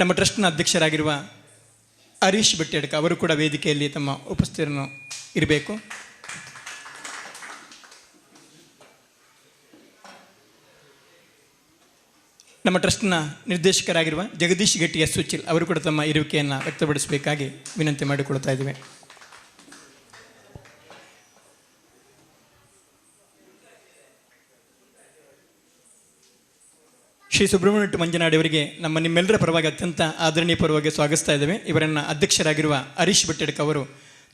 ನಮ್ಮ ಟ್ರಸ್ಟ್ನ ಅಧ್ಯಕ್ಷರಾಗಿರುವ ಹರೀಶ್ ಬಿಟ್ಟೆಡ್ಕ ಅವರು ಕೂಡ ವೇದಿಕೆಯಲ್ಲಿ ತಮ್ಮ ಉಪಸ್ಥಿತರನ್ನು ಇರಬೇಕು. ನಮ್ಮ ಟ್ರಸ್ಟ್ನ ನಿರ್ದೇಶಕರಾಗಿರುವ ಜಗದೀಶ್ ಗಟ್ಟಿ ಎಸ್ ಸುಚಿಲ್ ಅವರು ಕೂಡ ತಮ್ಮ ಇರುವಿಕೆಯನ್ನು ವ್ಯಕ್ತಪಡಿಸಬೇಕಾಗಿ ವಿನಂತಿ ಮಾಡಿಕೊಳ್ತಾ ಇದ್ದೇವೆ. ಶ್ರೀ ಸುಬ್ರಹ್ಮಣ್ಯ ಮಂಜನಾಡಿ ಅವರಿಗೆ ನಮ್ಮ ನಿಮ್ಮೆಲ್ಲರ ಪರವಾಗಿ ಅತ್ಯಂತ ಆದರಣೀಯ ಪರವಾಗಿ ಸ್ವಾಗತಿಸ್ತಾ ಇದ್ದೇವೆ. ಇವರನ್ನು ಅಧ್ಯಕ್ಷರಾಗಿರುವ ಹರೀಶ್ ಭಟ್ಟಡ್ಕ ಅವರು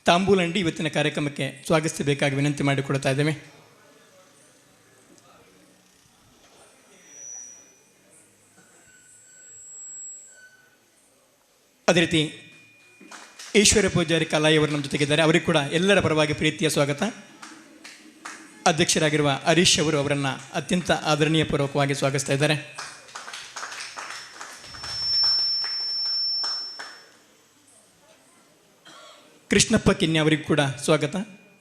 ತಾಂಬೂಲಂಡಿ ಇವತ್ತಿನ ಕಾರ್ಯಕ್ರಮಕ್ಕೆ ಸ್ವಾಗತಿಸಬೇಕಾಗಿ ವಿನಂತಿ ಮಾಡಿಕೊಡ್ತಾ ಇದ್ದೇವೆ. ಅದೇ ರೀತಿ ಈಶ್ವರ ಪೂಜಾರಿ ಕಲಾಯಿ ಅವರು ನಮ್ಮ ಜೊತೆಗಿದ್ದಾರೆ. ಅವರಿಗೆ ಕೂಡ ಎಲ್ಲರ ಪರವಾಗಿ ಪ್ರೀತಿಯ ಸ್ವಾಗತ. ಅಧ್ಯಕ್ಷರಾಗಿರುವ ಹರೀಶ್ ಅವರು ಅವರನ್ನು ಅತ್ಯಂತ ಆದರಣೀಯ ಪೂರ್ವಕವಾಗಿ ಸ್ವಾಗತಿಸ್ತಾ ಇದ್ದಾರೆ. ಕೃಷ್ಣಪ್ಪ ಕಿನ್ಯ ಅವರಿಗೂ ಕೂಡ ಸ್ವಾಗತ.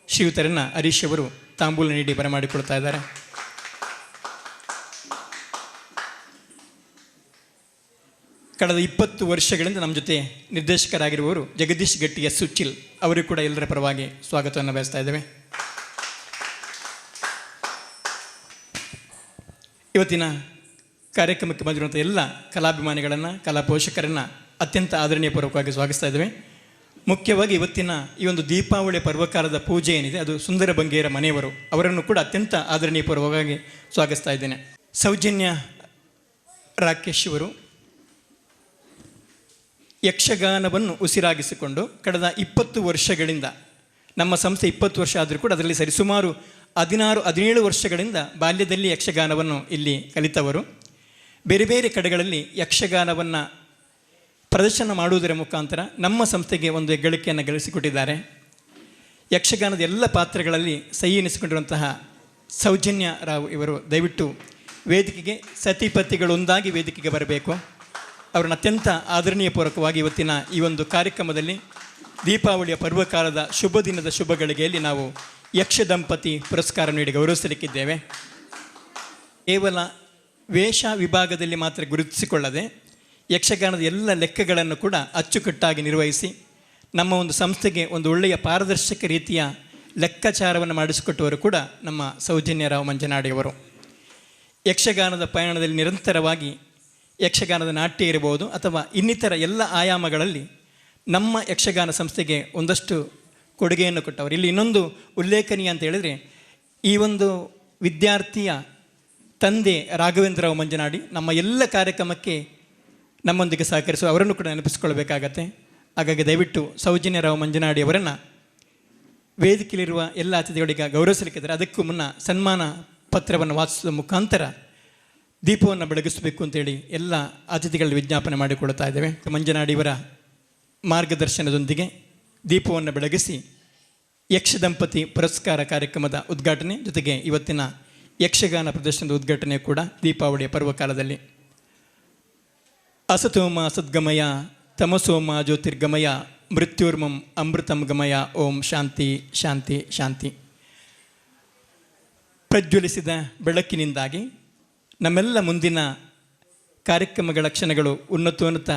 ಶ್ರೀಯುತರನ್ನ ಹರೀಶ್ ಅವರು ತಾಂಬೂಲ ನೀಡಿ ಬರಮಾಡಿಕೊಳ್ತಾ ಇದ್ದಾರೆ. ಕಳೆದ ಇಪ್ಪತ್ತು ವರ್ಷಗಳಿಂದ ನಮ್ಮ ಜೊತೆ ನಿರ್ದೇಶಕರಾಗಿರುವವರು ಜಗದೀಶ್ ಗಟ್ಟಿಯ ಸುಚಿಲ್ ಅವರಿಗೂ ಕೂಡ ಎಲ್ಲರ ಪರವಾಗಿ ಸ್ವಾಗತವನ್ನು ಬಯಸ್ತಾ ಇದ್ದೇವೆ. ಇವತ್ತಿನ ಕಾರ್ಯಕ್ರಮಕ್ಕೆ ಬಂದಿರುವಂಥ ಎಲ್ಲ ಕಲಾಭಿಮಾನಿಗಳನ್ನು ಕಲಾ ಪೋಷಕರನ್ನು ಅತ್ಯಂತ ಆದರಣೀಯ ಪೂರ್ವಕವಾಗಿ ಸ್ವಾಗತಿಸ್ತಾ ಇದ್ದೇವೆ. ಮುಖ್ಯವಾಗಿ ಇವತ್ತಿನ ಈ ಒಂದು ದೀಪಾವಳಿ ಪರ್ವಕಾಲದ ಪೂಜೆ ಏನಿದೆ, ಅದು ಸುಂದರ ಬಂಗೇರ ಮನೆಯವರು ಅವರನ್ನು ಕೂಡ ಅತ್ಯಂತ ಆದರಣೀಯ ಪೂರ್ವಕವಾಗಿ ಸ್ವಾಗತಿಸ್ತಾ ಇದ್ದೇನೆ. ಸೌಜನ್ಯ ರಾಕೇಶ್ ಇವರು ಯಕ್ಷಗಾನವನ್ನು ಉಸಿರಾಗಿಸಿಕೊಂಡು ಕಳೆದ ಇಪ್ಪತ್ತು ವರ್ಷಗಳಿಂದ, ನಮ್ಮ ಸಂಸ್ಥೆ ಇಪ್ಪತ್ತು ವರ್ಷ ಆದರೂ ಕೂಡ ಅದರಲ್ಲಿ ಸರಿಸುಮಾರು ಹದಿನಾರು, ಹದಿನೇಳು ವರ್ಷಗಳಿಂದ ಬಾಲ್ಯದಲ್ಲಿ ಯಕ್ಷಗಾನವನ್ನು ಇಲ್ಲಿ ಕಲಿತವರು. ಬೇರೆ ಬೇರೆ ಕಡೆಗಳಲ್ಲಿ ಯಕ್ಷಗಾನವನ್ನು ಪ್ರದರ್ಶನ ಮಾಡುವುದರ ಮುಖಾಂತರ ನಮ್ಮ ಸಂಸ್ಥೆಗೆ ಒಂದು ಹೆಗ್ಗಳಿಕೆಯನ್ನು ಗಳಿಸಿಕೊಟ್ಟಿದ್ದಾರೆ. ಯಕ್ಷಗಾನದ ಎಲ್ಲ ಪಾತ್ರಗಳಲ್ಲಿ ಸಹಿ ಎನಿಸಿಕೊಂಡಿರುವಂತಹ ಸೌಜನ್ಯ ರಾವ್ ಇವರು, ದಯವಿಟ್ಟು ವೇದಿಕೆಗೆ ಸತಿಪತಿಗಳೊಂದಾಗಿ ವೇದಿಕೆಗೆ ಬರಬೇಕು. ಅವರನ್ನು ಅತ್ಯಂತ ಆದರಣೀಯ ಪೂರ್ವಕವಾಗಿ ಇವತ್ತಿನ ಈ ಒಂದು ಕಾರ್ಯಕ್ರಮದಲ್ಲಿ ದೀಪಾವಳಿಯ ಪರ್ವಕಾಲದ ಶುಭ ದಿನದ ಶುಭ ಗಳಿಗೆಯಲ್ಲಿ ನಾವು ಯಕ್ಷ ದಂಪತಿ ಪುರಸ್ಕಾರ ನೀಡಿ ಗೌರವಿಸಲಿಕ್ಕಿದ್ದೇವೆ. ಕೇವಲ ವೇಷ ವಿಭಾಗದಲ್ಲಿ ಮಾತ್ರ ಗುರುತಿಸಿಕೊಳ್ಳದೆ ಯಕ್ಷಗಾನದ ಎಲ್ಲ ಲೆಕ್ಕಗಳನ್ನು ಕೂಡ ಅಚ್ಚುಕಟ್ಟಾಗಿ ನಿರ್ವಹಿಸಿ ನಮ್ಮ ಒಂದು ಸಂಸ್ಥೆಗೆ ಒಂದು ಒಳ್ಳೆಯ ಪಾರದರ್ಶಕ ರೀತಿಯ ಲೆಕ್ಕಾಚಾರವನ್ನು ಮಾಡಿಸಿಕೊಟ್ಟವರು ಕೂಡ ನಮ್ಮ ಸೌಜನ್ಯರಾವ್ ಮಂಜನಾಡಿಯವರು ಯಕ್ಷಗಾನದ ಪಯಣದಲ್ಲಿ ನಿರಂತರವಾಗಿ ಯಕ್ಷಗಾನದ ನಾಟ್ಯ ಇರಬಹುದು ಅಥವಾ ಇನ್ನಿತರ ಎಲ್ಲ ಆಯಾಮಗಳಲ್ಲಿ ನಮ್ಮ ಯಕ್ಷಗಾನ ಸಂಸ್ಥೆಗೆ ಒಂದಷ್ಟು ಕೊಡುಗೆಯನ್ನು ಕೊಟ್ಟವರು. ಇಲ್ಲಿ ಇನ್ನೊಂದು ಉಲ್ಲೇಖನೀಯ ಅಂತ ಹೇಳಿದರೆ ಈ ಒಂದು ವಿದ್ಯಾರ್ಥಿಯ ತಂದೆ ರಾಘವೇಂದ್ರರಾವ್ ಮಂಜನಾಡಿ ನಮ್ಮ ಎಲ್ಲ ಕಾರ್ಯಕ್ರಮಕ್ಕೆ ನಮ್ಮೊಂದಿಗೆ ಸಹಕರಿಸುವ ಅವರನ್ನು ಕೂಡ ನೆನಪಿಸಿಕೊಳ್ಬೇಕಾಗತ್ತೆ ಹಾಗಾಗಿ ದಯವಿಟ್ಟು ಸೌಜನ್ಯರಾವ್ ಮಂಜನಾಡಿ ಅವರನ್ನು ವೇದಿಕೆಯಲ್ಲಿರುವ ಎಲ್ಲ ಅತಿಥಿಗಳಿಗೆ ಗೌರವಿಸಲಿಕ್ಕಿದ್ದಾರೆ ಅದಕ್ಕೂ ಮುನ್ನ ಸನ್ಮಾನ ಪತ್ರವನ್ನು ವಾಚಿಸುವ ಮುಖಾಂತರ ದೀಪವನ್ನು ಬೆಳಗಿಸಬೇಕು ಅಂತೇಳಿ ಎಲ್ಲ ಅತಿಥಿಗಳಲ್ಲಿ ವಿಜ್ಞಾಪನೆ ಮಾಡಿಕೊಳ್ತಾ ಇದ್ದೇವೆ. ಮಂಜನಾಡಿಯವರ ಮಾರ್ಗದರ್ಶನದೊಂದಿಗೆ ದೀಪವನ್ನು ಬೆಳಗಿಸಿ ಯಕ್ಷ ದಂಪತಿ ಪುರಸ್ಕಾರ ಕಾರ್ಯಕ್ರಮದ ಉದ್ಘಾಟನೆ ಜೊತೆಗೆ ಇವತ್ತಿನ ಯಕ್ಷಗಾನ ಪ್ರದರ್ಶನದ ಉದ್ಘಾಟನೆ ಕೂಡ ದೀಪಾವಳಿಯ ಪರ್ವಕಾಲದಲ್ಲಿ ಅಸತೋಮ ಸದ್ಗಮಯ, ತಮಸೋಮ ಜ್ಯೋತಿರ್ಗಮಯ, ಮೃತ್ಯುರ್ಮಂ ಅಮೃತಂ ಗಮಯ, ಓಂ ಶಾಂತಿ ಶಾಂತಿ ಶಾಂತಿ. ಪ್ರಜ್ವಲಿಸಿದ ಬೆಳಕಿನಿಂದಾಗಿ ನಮ್ಮೆಲ್ಲ ಮುಂದಿನ ಕಾರ್ಯಕ್ರಮಗಳ ಕ್ಷಣಗಳು ಉನ್ನತೋನ್ನತ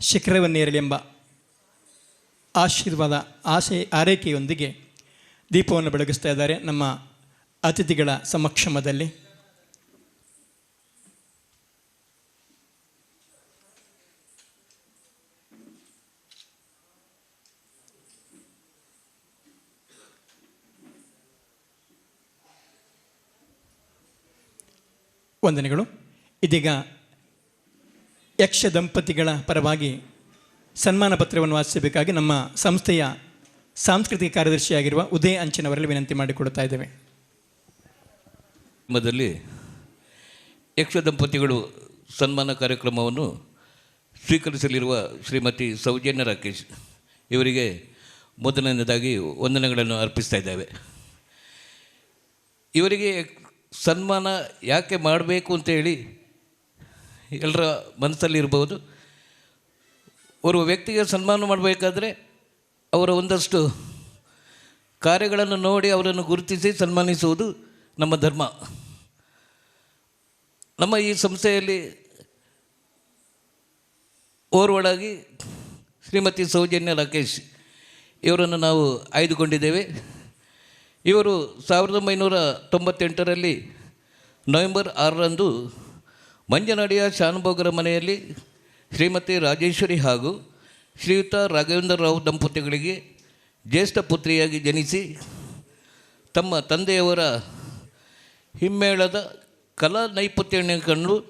ಶಿಖರವನ್ನೇರಲಿ ಎಂಬ ಆಶೀರ್ವಾದ, ಆಶೆ, ಆರೈಕೆಯೊಂದಿಗೆ ದೀಪವನ್ನು ಬೆಳಗಿಸ್ತಾ ಇದ್ದಾರೆ ನಮ್ಮ ಅತಿಥಿಗಳ ಸಮಕ್ಷಮದಲ್ಲಿ. ವಂದನೆಗಳು. ಇದೀಗ ಯಕ್ಷ ದಂಪತಿಗಳ ಪರವಾಗಿ ಸನ್ಮಾನ ಪತ್ರವನ್ನು ವಾಚಿಸಬೇಕಾಗಿ ನಮ್ಮ ಸಂಸ್ಥೆಯ ಸಾಂಸ್ಕೃತಿಕ ಕಾರ್ಯದರ್ಶಿಯಾಗಿರುವ ಉದಯ ಅಂಚನವರಲ್ಲಿ ವಿನಂತಿ ಮಾಡಿಕೊಡ್ತಾ ಇದ್ದೇವೆ. ಮೊದಲಿ ಯಕ್ಷ ದಂಪತಿಗಳು ಸನ್ಮಾನ ಕಾರ್ಯಕ್ರಮವನ್ನು ಸ್ವೀಕರಿಸಲಿರುವ ಶ್ರೀಮತಿ ಸೌಜನ್ಯ ರಾಕೇಶ್ ಇವರಿಗೆ ಮೊದಲನೇದಾಗಿ ವಂದನೆಗಳನ್ನು ಅರ್ಪಿಸ್ತಾ ಇದ್ದೇವೆ. ಇವರಿಗೆ ಸನ್ಮಾನ ಯಾಕೆ ಮಾಡಬೇಕು ಅಂತೇಳಿ ಎಲ್ಲರ ಮನಸ್ಸಲ್ಲಿರ್ಬೋದು ಒಬ್ಬ ವ್ಯಕ್ತಿಗೆ ಸನ್ಮಾನ ಮಾಡಬೇಕಾದ್ರೆ ಅವರ ಒಂದಷ್ಟು ಕಾರ್ಯಗಳನ್ನು ನೋಡಿ ಅವರನ್ನು ಗುರುತಿಸಿ ಸನ್ಮಾನಿಸುವುದು ನಮ್ಮ ಧರ್ಮ. ನಮ್ಮ ಈ ಸಂಸ್ಥೆಯಲ್ಲಿ ಓರ್ವಳಾಗಿ ಶ್ರೀಮತಿ ಸೌಜನ್ಯ ರಾಕೇಶ್ ಇವರನ್ನು ನಾವು ಆಯ್ದುಕೊಂಡಿದ್ದೇವೆ. ಇವರು ಸಾವಿರದ ಒಂಬೈನೂರ ತೊಂಬತ್ತೆಂಟರಲ್ಲಿ ನವೆಂಬರ್ ಆರರಂದು ಮಂಜನಾಡಿಯ ಶಾನುಭೋಗರ ಮನೆಯಲ್ಲಿ ಶ್ರೀಮತಿ ರಾಜೇಶ್ವರಿ ಹಾಗೂ ಶ್ರೀಯುತ ರಾಘವೇಂದ್ರ ರಾವ್ ದಂಪತಿಗಳಿಗೆ ಜ್ಯೇಷ್ಠ ಪುತ್ರಿಯಾಗಿ ಜನಿಸಿ ತಮ್ಮ ತಂದೆಯವರ ಹಿಮ್ಮೇಳದ ಕಲಾ ನೈಪುಣ್ಯ ಕಂಡು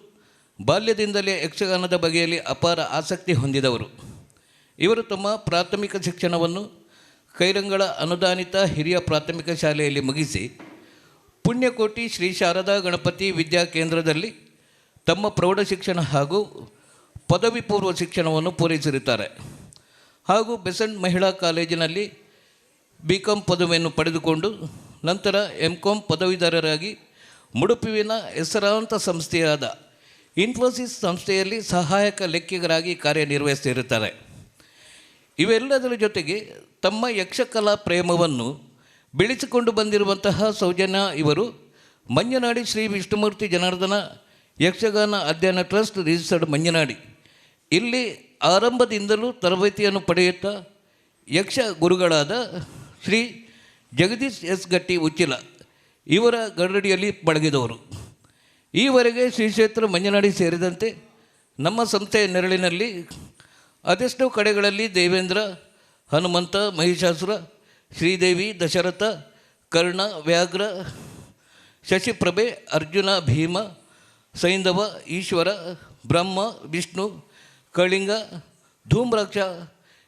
ಬಾಲ್ಯದಿಂದಲೇ ಯಕ್ಷಗಾನದ ಬಗೆಯಲ್ಲಿ ಅಪಾರ ಆಸಕ್ತಿ ಹೊಂದಿದವರು. ಇವರು ತಮ್ಮ ಪ್ರಾಥಮಿಕ ಶಿಕ್ಷಣವನ್ನು ಕೈರಂಗಳ ಅನುದಾನಿತ ಹಿರಿಯ ಪ್ರಾಥಮಿಕ ಶಾಲೆಯಲ್ಲಿ ಮುಗಿಸಿ ಪುಣ್ಯಕೋಟಿ ಶ್ರೀ ಶಾರದಾ ಗಣಪತಿ ವಿದ್ಯಾ ಕೇಂದ್ರದಲ್ಲಿ ತಮ್ಮ ಪ್ರೌಢ ಶಿಕ್ಷಣ ಹಾಗೂ ಪದವಿ ಪೂರ್ವ ಶಿಕ್ಷಣವನ್ನು ಪೂರೈಸಿರುತ್ತಾರೆ. ಹಾಗೂ ಬೆಸೆಂಟ್ ಮಹಿಳಾ ಕಾಲೇಜಿನಲ್ಲಿ ಬಿ ಕಾಂ ಪದವಿಯನ್ನು ಪಡೆದುಕೊಂಡು ನಂತರ ಎಂ ಕಾಂ ಪದವೀಧರರಾಗಿ ಮುಡುಪುವಿನ ಹೆಸರಾಂತ ಸಂಸ್ಥೆಯಾದ ಇನ್ಫೋಸಿಸ್ ಸಂಸ್ಥೆಯಲ್ಲಿ ಸಹಾಯಕ ಲೆಕ್ಕಿಗರಾಗಿ ಕಾರ್ಯನಿರ್ವಹಿಸುತ್ತಿರುತ್ತಾರೆ. ಇವೆಲ್ಲದರ ಜೊತೆಗೆ ತಮ್ಮ ಯಕ್ಷಕಲಾ ಪ್ರೇಮವನ್ನು ಬೆಳೆಸಿಕೊಂಡು ಬಂದಿರುವಂತಹ ಸೌಜನ್ಯ ಇವರು. ಮಂಜನಾಡಿ ಶ್ರೀ ವಿಷ್ಣುಮೂರ್ತಿ ಜನಾರ್ದನ ಯಕ್ಷಗಾನ ಅಧ್ಯಯನ ಟ್ರಸ್ಟ್ ರಿಜಿಸ್ಟರ್ಡ್ ಮಂಜನಾಡಿ ಇಲ್ಲಿ ಆರಂಭದಿಂದಲೂ ತರಬೇತಿಯನ್ನು ಪಡೆಯುತ್ತಾ ಯಕ್ಷ ಗುರುಗಳಾದ ಶ್ರೀ ಜಗದೀಶ್ ಎಸ್ ಗಟ್ಟಿ ಉಚ್ಚಿಲ ಇವರ ಗರಡಿಯಲ್ಲಿ ಪಳಗಿದವರು. ಈವರೆಗೆ ಶ್ರೀ ಕ್ಷೇತ್ರ ಮಂಜನಾಡಿ ಸೇರಿದಂತೆ ನಮ್ಮ ಸಂಸ್ಥೆಯ ನೆರಳಿನಲ್ಲಿ ಅದೆಷ್ಟೋ ಕಡೆಗಳಲ್ಲಿ ದೇವೇಂದ್ರ ಹನುಮಂತ, ಮಹಿಷಾಸುರ, ಶ್ರೀದೇವಿ, ದಶರಥ, ಕರ್ಣ, ವ್ಯಾಘ್ರ, ಶಶಿಪ್ರಭೆ, ಅರ್ಜುನ, ಭೀಮ, ಸೈಂಧವ, ಈಶ್ವರ, ಬ್ರಹ್ಮ, ವಿಷ್ಣು, ಕಳಿಂಗ, ಧೂಮ್ರಾಕ್ಷ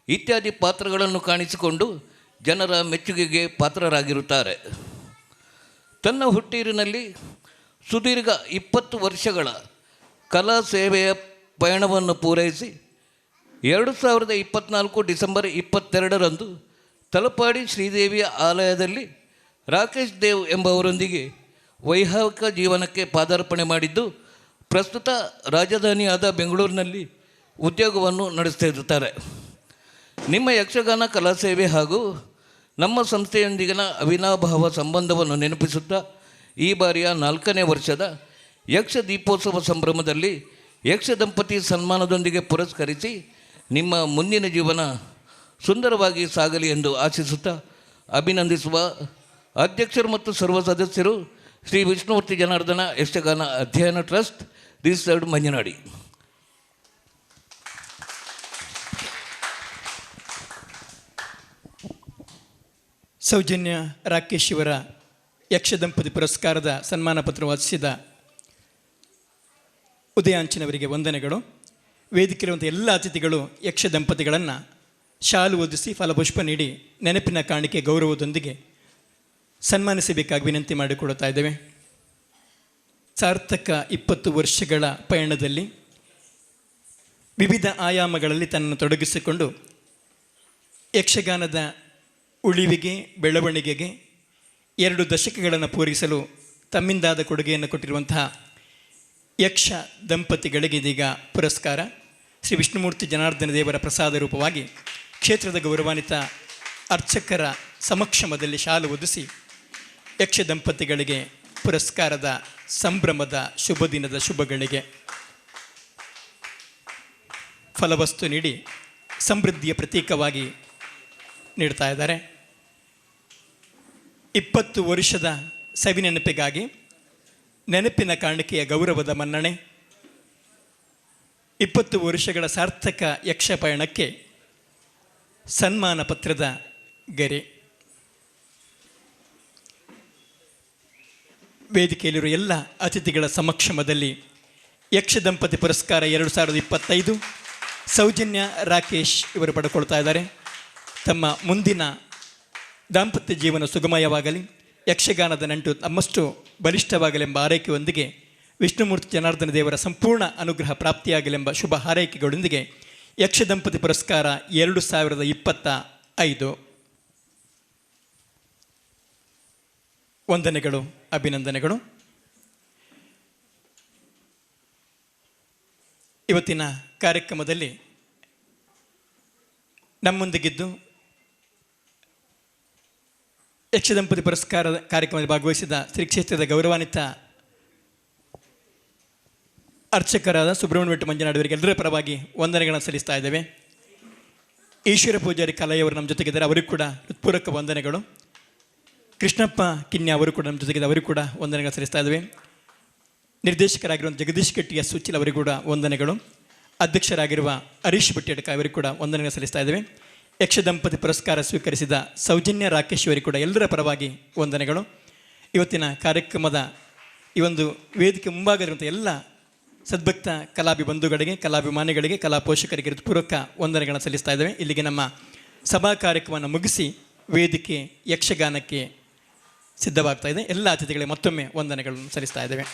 ಇತ್ಯಾದಿ ಪಾತ್ರಗಳನ್ನು ಕಾಣಿಸಿಕೊಂಡು ಜನರ ಮೆಚ್ಚುಗೆಗೆ ಪಾತ್ರರಾಗಿರುತ್ತಾರೆ. ತನ್ನ ಹುಟ್ಟೀರಿನಲ್ಲಿ ಸುದೀರ್ಘ ಇಪ್ಪತ್ತು ವರ್ಷಗಳ ಕಲಾ ಸೇವೆಯ ಪಯಣವನ್ನು ಪೂರೈಸಿ ಎರಡು ಸಾವಿರದ ಇಪ್ಪತ್ತ್ನಾಲ್ಕು ಡಿಸೆಂಬರ್ ಇಪ್ಪತ್ತೆರಡರಂದು ತಲಪಾಡಿ ಶ್ರೀದೇವಿಯ ಆಲಯದಲ್ಲಿ ರಾಕೇಶ್ ದೇವ್ ಎಂಬವರೊಂದಿಗೆ ವೈವಾಹಿಕ ಜೀವನಕ್ಕೆ ಪಾದಾರ್ಪಣೆ ಮಾಡಿದ್ದು, ಪ್ರಸ್ತುತ ರಾಜಧಾನಿಯಾದ ಬೆಂಗಳೂರಿನಲ್ಲಿ ಉದ್ಯೋಗವನ್ನು ನಡೆಸ್ತಿರುತ್ತಾರೆ ನಿಮ್ಮ ಯಕ್ಷಗಾನ ಕಲಾ ಸೇವೆ ಹಾಗೂ ನಮ್ಮ ಸಂಸ್ಥೆಯೊಂದಿಗಿನ ಅವಿನಾಭಾವ ಸಂಬಂಧವನ್ನು ನೆನಪಿಸುತ್ತಾ, ಈ ಬಾರಿಯ ನಾಲ್ಕನೇ ವರ್ಷದ ಯಕ್ಷ ದೀಪೋತ್ಸವ ಸಂಭ್ರಮದಲ್ಲಿ ಯಕ್ಷ ದಂಪತಿ ಸನ್ಮಾನದೊಂದಿಗೆ ಪುರಸ್ಕರಿಸಿ ನಿಮ್ಮ ಮುಂದಿನ ಜೀವನ ಸುಂದರವಾಗಿ ಸಾಗಲಿ ಎಂದು ಆಶಿಸುತ್ತಾ ಅಭಿನಂದಿಸುವ ಅಧ್ಯಕ್ಷರು ಮತ್ತು ಸರ್ವ ಸದಸ್ಯರು ಶ್ರೀ ವಿಷ್ಣುಮೂರ್ತಿ ಜನಾರ್ದನ ಯಕ್ಷಗಾನ ಅಧ್ಯಯನ ಟ್ರಸ್ಟ್ ರಿಸರ್ಡ್ ಮಂಜನಾಡಿ. ಸೌಜನ್ಯ ರಾಕೇಶ್ ಇವರ ಯಕ್ಷ ದಂಪತಿ ಪುರಸ್ಕಾರದ ಸನ್ಮಾನ ಪತ್ರ ವಾಚಿಸಿದ ಉದಯಾಂಚಿನವರಿಗೆ ವಂದನೆಗಳು. ವೇದಿಕೆಯಿರುವಂಥ ಎಲ್ಲ ಅತಿಥಿಗಳು ಯಕ್ಷ ದಂಪತಿಗಳನ್ನು ಶಾಲು ಒದಿಸಿ ಫಲಪುಷ್ಪ ನೀಡಿ ನೆನಪಿನ ಕಾಣಿಕೆ ಗೌರವದೊಂದಿಗೆ ಸನ್ಮಾನಿಸಬೇಕಾಗಿ ವಿನಂತಿ ಮಾಡಿಕೊಡುತ್ತಾ ಇದ್ದೇವೆ. ಸಾರ್ಥಕ ಇಪ್ಪತ್ತು ವರ್ಷಗಳ ಪಯಣದಲ್ಲಿ ವಿವಿಧ ಆಯಾಮಗಳಲ್ಲಿ ತನ್ನನ್ನು ತೊಡಗಿಸಿಕೊಂಡು ಯಕ್ಷಗಾನದ ಉಳಿವಿಗೆ, ಬೆಳವಣಿಗೆಗೆ ಎರಡು ದಶಕಗಳನ್ನು ಪೂರೈಸಲು ತಮ್ಮಿಂದಾದ ಕೊಡುಗೆಯನ್ನು ಕೊಟ್ಟಿರುವಂತಹ ಯಕ್ಷ ದಂಪತಿಗಳಿಗೆ ಇದೀಗ ಪುರಸ್ಕಾರ. ಶ್ರೀ ವಿಷ್ಣುಮೂರ್ತಿ ಜನಾರ್ದನ ದೇವರ ಪ್ರಸಾದ ರೂಪವಾಗಿ ಕ್ಷೇತ್ರದ ಗೌರವಾನ್ವಿತ ಅರ್ಚಕರ ಸಮಕ್ಷಮದಲ್ಲಿ ಶಾಲು ಒದಿಸಿ ಯಕ್ಷ ದಂಪತಿಗಳಿಗೆ ಪುರಸ್ಕಾರದ ಸಂಭ್ರಮದ ಶುಭ ದಿನದ ಶುಭಗಳಿಗೆ ಫಲವಸ್ತು ನೀಡಿ ಸಮೃದ್ಧಿಯ ಪ್ರತೀಕವಾಗಿ ನೀಡ್ತಾ ಇದ್ದಾರೆ. ಇಪ್ಪತ್ತು ವರ್ಷದ ಸವಿನೆನಪಿಗಾಗಿ ನೆನಪಿನ ಕಾಣಿಕೆಯ ಗೌರವದ ಮನ್ನಣೆ. ಇಪ್ಪತ್ತು ವರ್ಷಗಳ ಸಾರ್ಥಕ ಯಕ್ಷಪಯಣಕ್ಕೆ ಸನ್ಮಾನ ಪತ್ರದ ಗೆರೆ. ವೇದಿಕೆಯಲ್ಲಿರುವ ಎಲ್ಲ ಅತಿಥಿಗಳ ಸಮಕ್ಷಮದಲ್ಲಿ ಯಕ್ಷ ದಂಪತಿ ಪುರಸ್ಕಾರ ಎರಡು ಸಾವಿರದ ಇಪ್ಪತ್ತೈದು ಸೌಜನ್ಯ ರಾಕೇಶ್ ಇವರು ಪಡ್ಕೊಳ್ತಾ ಇದ್ದಾರೆ. ತಮ್ಮ ಮುಂದಿನ ದಾಂಪತ್ಯ ಜೀವನ ಸುಗಮಯವಾಗಲಿ. ಯಕ್ಷಗಾನದ ನಂಟು ತಮ್ಮಷ್ಟು ಬಲಿಷ್ಠವಾಗಲೆಂಬ ಆರೈಕೆಯೊಂದಿಗೆ ವಿಷ್ಣುಮೂರ್ತಿ ಜನಾರ್ದನ ದೇವರ ಸಂಪೂರ್ಣ ಅನುಗ್ರಹ ಪ್ರಾಪ್ತಿಯಾಗಲೆಂಬ ಶುಭ ಹಾರೈಕೆಗಳೊಂದಿಗೆ ಯಕ್ಷ ದಂಪತಿ ಪುರಸ್ಕಾರ ಎರಡು ಸಾವಿರದ ಇಪ್ಪತ್ತ ಐದು. ವಂದನೆಗಳು, ಅಭಿನಂದನೆಗಳು. ಇವತ್ತಿನ ಕಾರ್ಯಕ್ರಮದಲ್ಲಿ ನಮ್ಮೊಂದಿಗಿದ್ದು ಯಕ್ಷದಂಪತಿ ಪುರಸ್ಕಾರದ ಕಾರ್ಯಕ್ರಮದಲ್ಲಿ ಭಾಗವಹಿಸಿದ ಶ್ರೀ ಕ್ಷೇತ್ರದ ಗೌರವಾನ್ವಿತ ಅರ್ಚಕರಾದ ಸುಬ್ರಹ್ಮಣ್ಯ ಭಟ್ ಮಂಜನಾಡುವರಿಗೆ ಎಲ್ಲರ ಪರವಾಗಿ ವಂದನೆಗಳನ್ನು ಸಲ್ಲಿಸ್ತಾ ಇದ್ದೇವೆ. ಈಶ್ವರ ಪೂಜಾರಿ ಕಲೈಯವರು ನಮ್ಮ ಜೊತೆಗಿದ್ದಾರೆ. ಅವರಿಗೂ ಕೂಡ ಹೃತ್ಪೂರ್ವಕ ವಂದನೆಗಳು. ಕೃಷ್ಣಪ್ಪ ಕಿನ್ಯ ಅವರು ಕೂಡ ನಮ್ಮ ಜೊತೆಗಿದೆ ಅವರಿಗೂ ಕೂಡ ವಂದನೆಗಳು ಸಲ್ಲಿಸ್ತಾ ಇದ್ದೇವೆ. ನಿರ್ದೇಶಕರಾಗಿರುವ ಜಗದೀಶ್ ಕಟ್ಟಿಯ ಸುಚಿಲ್ ಅವರಿಗೂ ಕೂಡ ವಂದನೆಗಳು. ಅಧ್ಯಕ್ಷರಾಗಿರುವ ಹರೀಶ್ ಭಟ್ಟಿಯಡ್ಕ ಅವರಿಗೂ ಕೂಡ ವಂದನೆಗಳನ್ನು ಸಲ್ಲಿಸ್ತಾ ಇದ್ದೇವೆ. ಯಕ್ಷ ದಂಪತಿ ಪುರಸ್ಕಾರ ಸ್ವೀಕರಿಸಿದ ಸೌಜನ್ಯ ರಾಕೇಶ್ವರಿ ಕೂಡ ಎಲ್ಲರ ಪರವಾಗಿ ವಂದನೆಗಳು. ಇವತ್ತಿನ ಕಾರ್ಯಕ್ರಮದ ಈ ಒಂದು ವೇದಿಕೆ ಮುಂಭಾಗದಿರುವಂಥ ಎಲ್ಲ ಸದ್ಭಕ್ತ ಕಲಾಭಿ ಬಂಧುಗಳಿಗೆ ಕಲಾಭಿಮಾನಿಗಳಿಗೆ ಕಲಾ ಪೋಷಕರಿಗೆ ಹೃತ್ಪೂರ್ವಕ ವಂದನೆಗಳನ್ನು ಸಲ್ಲಿಸ್ತಾ ಇದ್ದೇವೆ. ಇಲ್ಲಿಗೆ ನಮ್ಮ ಸಭಾ ಕಾರ್ಯಕ್ರಮವನ್ನು ಮುಗಿಸಿ ವೇದಿಕೆ ಯಕ್ಷಗಾನಕ್ಕೆ ಸಿದ್ಧವಾಗ್ತಾ ಇದೆ. ಎಲ್ಲ ಅತಿಥಿಗಳಿಗೆ ಮತ್ತೊಮ್ಮೆ ವಂದನೆಗಳನ್ನು ಸಲ್ಲಿಸ್ತಾ ಇದ್ದೇವೆ.